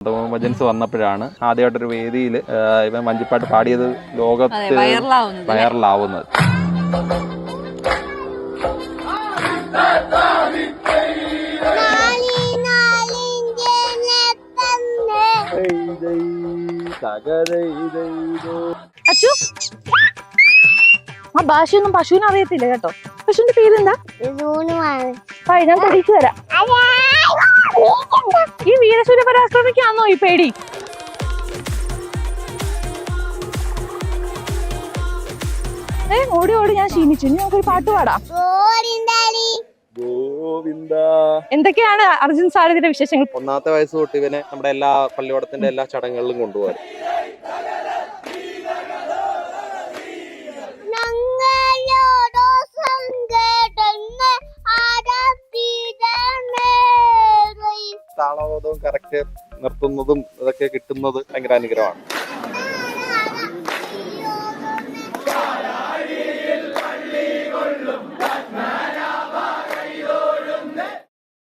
Emergency വന്നപ്പോഴാണ് ആദ്യമായിട്ടൊരു വേദിയിൽ ഇവൻ വഞ്ചിപ്പാട്ട് പാടിയത് ലോകത്തിൽ ലോകത്ത് വൈറലാവുന്നത് ആ ഭാഷയൊന്നും പശുവിനും അറിയത്തില്ല കേട്ടോ. പശുവിന്റെ പേരെന്താ? ഞാൻ പഠിച്ചു തരാം. വീരസൂര്യ പരാക്രമിക്കാന്നോ ഈ പേടി? ഏ ഓടി ഓടി ഞാൻ ക്ഷീണിച്ചു. ഇനി നമുക്കൊരു പാട്ട് പാടാം. ഗോവിന്ദ. എന്തൊക്കെയാണ് അർജുൻ സാരഥിയുടെ വിശേഷങ്ങൾ? ഒന്നാമത്തെ വയസ്സ് തൊട്ട് ഇവനെ നമ്മുടെ എല്ലാ പള്ളിയോടത്തിന്റെ എല്ലാ ചടങ്ങുകളിലും കൊണ്ടുപോകാൻ താളബോധവും കറക്റ്റ് നിർത്തുന്നതും ഇതൊക്കെ കിട്ടുന്നത് ഭയങ്കര അനുഗ്രഹമാണ്.